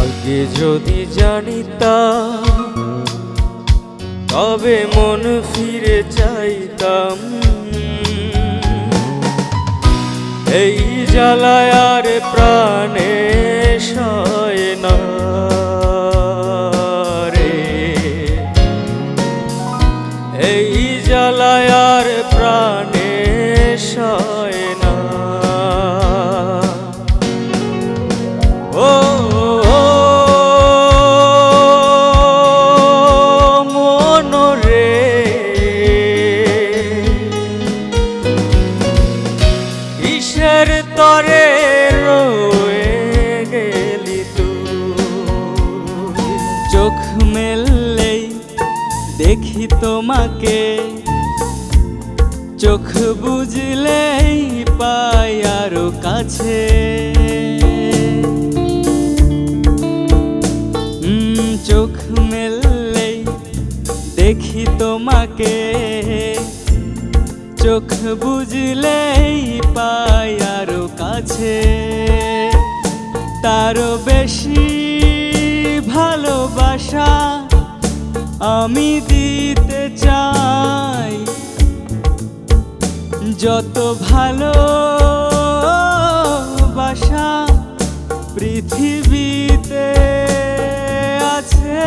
আগে যদি জানিতাম তবে মন ফিরে চাইতাম। এই জ্বালায় আর প্রাণে মেললেই দেখি তোমাকে। চোখ বুঝলেই পাই আরও কাছে। চোখ মেললেই দেখি তোমাকে। চোখ বুঝলেই পাই আরও কাছে। তারও বেশি ভালোবাসা আমি দিতে চাই। যত ভালো বাসা পৃথিবীতে আছে,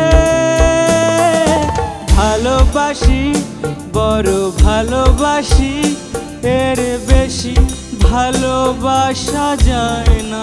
ভালোবাসি, বড় ভালোবাসি, এর বেশি ভালোবাসা যায় না।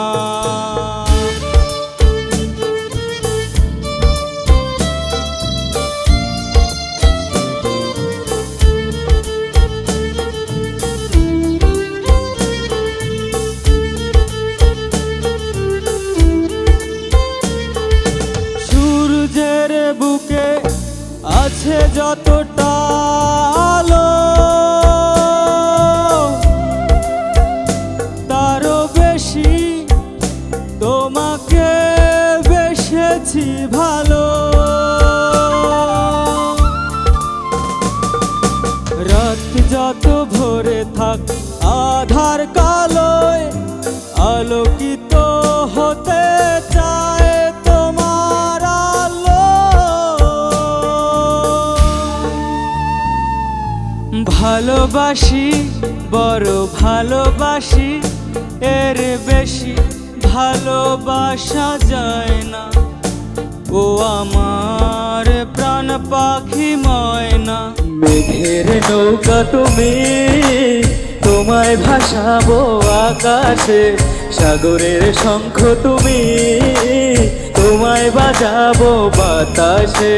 ভালো। রাত যত ভরে থাক আধার কালোয় আলোকিত হতে ভালোবাসি, বড় ভালোবাসি, এর বেশি ভালোবাসা যায় না। ও আমার প্রাণ পাখি ময়না। মেঘের নৌকা তুমি তোমায় ভাসাবো আকাশে। সাগরের শঙ্খ তুমি তোমায় বাজাবো বাতাসে।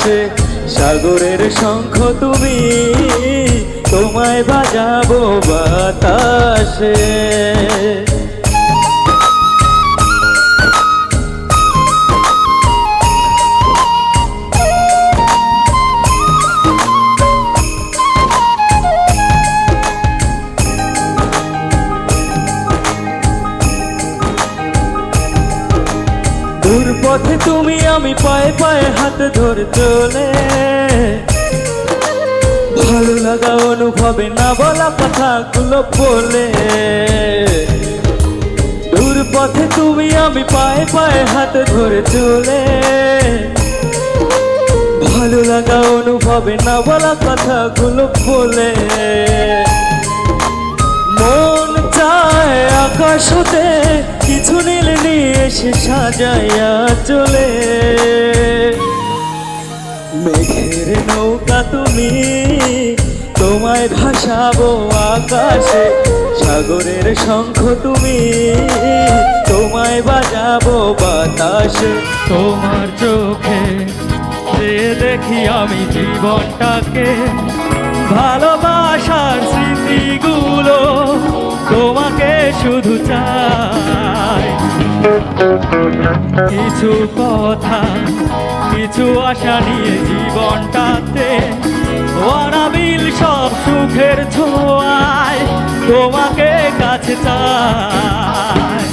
আকাশে সাগরের শঙ্খ তুমি তোমায় বাজাবো বাতাসে। পথে তুমি আমি পায়ে পায়ে হাত ধরে চলে। ভালো লাগা অনুভবে না বলা কথাগুলো বলে। দূর পথে তুমি আমি পায়ে পায়ে হাত ধরে চলে। ভালো লাগা অনুভবে না বলা কথাগুলো বলে। মন চায় আকাশ হতে, কিছু নীল নিয়ে এসে সাজাইয়া চলে। মেঘের নৌকা তুমি, তোমায় ভাসাবো আকাশে, সাগরের শঙ্খ তুমি, তোমায় বাজাবো বাতাসে। তোমার চোখে সে দেখি আমি জীবনটাকে, ভালোবাসার স্মৃতিগুলো তোমাকে শুধু চাই। কিছু কথা কিছু আশা নিয়ে জীবনটাতে। অনাবিল সব সুখের ছোঁয়ায় তোমাকে কাছে চাই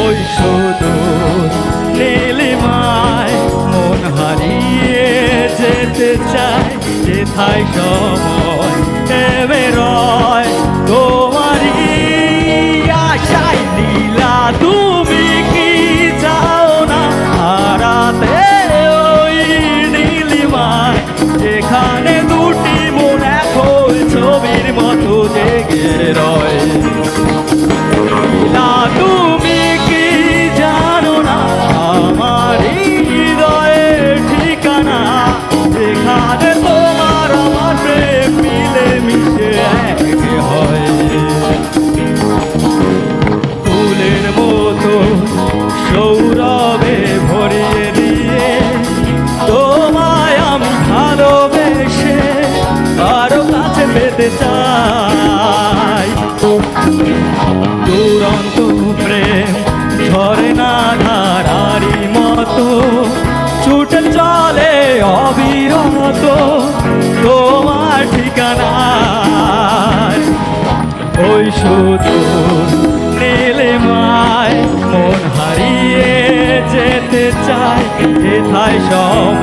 ওই সুদূর নীলিমায় মন হারিয়ে যেতে চায়, যেথায় সময় দুরন্ত প্রেম, ঝরে না ধারারি মতো। ছুটে চলে অবিরত, তোমার ঠিকানা। ওই শুধু নীলে মায়, মন হারিয়ে যেতে চাই এথায় সব